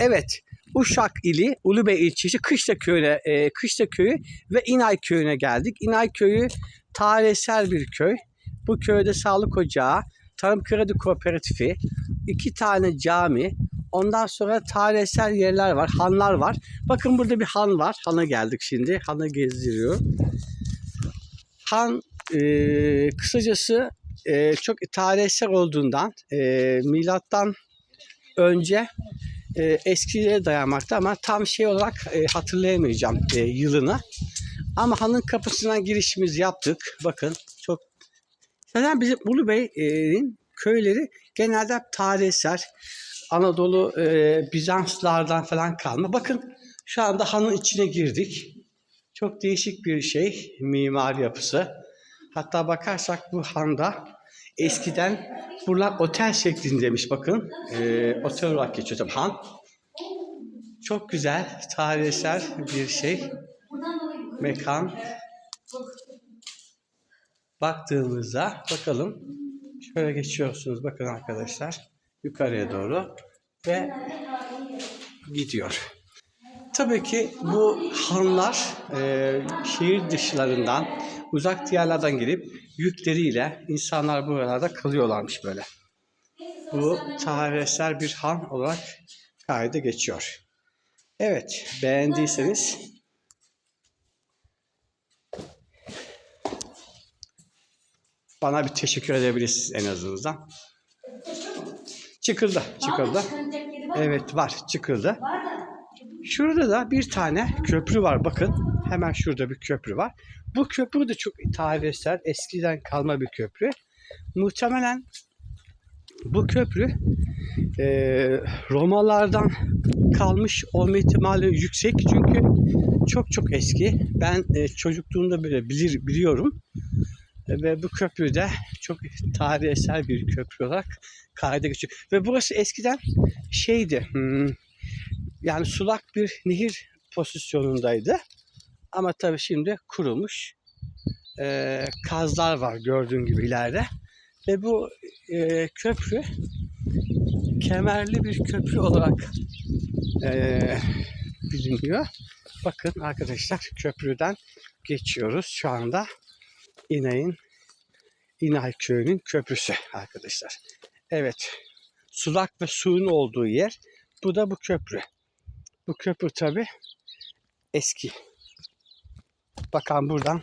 Evet, Uşak ili Ulubey ilçesi Kışla köyüne, e, Kışla köyü ve İnay köyüne geldik. İnay köyü tarihsel bir köy. Bu köyde sağlık ocağı, tarım kredi kooperatifi, iki tane cami, ondan sonra tarihsel yerler var, hanlar var. Bakın burada bir han var. Han'a geldik şimdi. Han'ı gezdiriyor. Han e, kısacası e, çok tarihsel olduğundan e, milattan önce e, eskiye dayanmakta ama tam şey olarak e, hatırlayamayacağım e, yılını. Ama hanın kapısından girişimiz yaptık. Bakın çok zaten bizim Ulu Bey'in köyleri genelde tarihsel Anadolu e, Bizanslardan falan kalma. Bakın şu anda hanın içine girdik. Çok değişik bir şey mimar yapısı. Hatta bakarsak bu handa eskiden buralar otel şeklindeymiş bakın. E, otel olarak geçiyor tabii han. Çok güzel, tarihsel bir şey. Mekan. Baktığımızda bakalım. Şöyle geçiyorsunuz bakın arkadaşlar. Yukarıya doğru ve gidiyor. Tabii ki bu hanlar e, şehir dışlarından, uzak diyarlardan gelip yükleriyle insanlar buralarda kalıyorlarmış böyle. Bu tarihsel bir han olarak kayda geçiyor. Evet, beğendiyseniz bana bir teşekkür edebilirsiniz en azından. Çıkıldı, çıkıldı. Evet var, çıkıldı. Şurada da bir tane köprü var bakın. Hemen şurada bir köprü var. Bu köprü de çok tarihsel, eskiden kalma bir köprü. Muhtemelen bu köprü eee Romalardan kalmış olma ihtimali yüksek. Çünkü çok çok eski. Ben e, çocukluğumda bile bilir, biliyorum. E, Ve bu köprü de çok tarihsel bir köprü olarak kayda geçiyor. Ve burası eskiden şeydi, hmm, yani sulak bir nehir pozisyonundaydı. Ama tabii şimdi kurumuş. Ee, kazlar var gördüğün gibi ileride. Ve bu e, köprü kemerli bir köprü olarak e, biliniyor. Bakın arkadaşlar köprüden geçiyoruz şu anda. İnay'ın İnay köyünün köprüsü arkadaşlar. Evet. Sulak ve suyun olduğu yer. Bu da bu köprü. Bu köprü tabi eski. Bakan buradan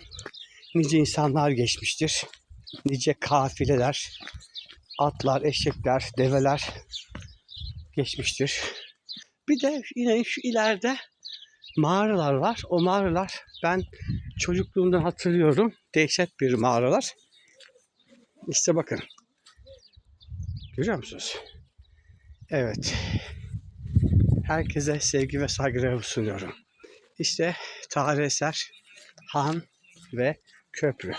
nice insanlar geçmiştir. Nice kafileler, atlar, eşekler, develer geçmiştir. Bir de yine şu ileride mağaralar var. O mağaralar ben çocukluğumdan hatırlıyorum. Dehşet bir mağaralar. İşte bakın. Görüyor musunuz? Evet. Herkese sevgi ve saygılarımı sunuyorum. İşte tarih han ve köprü.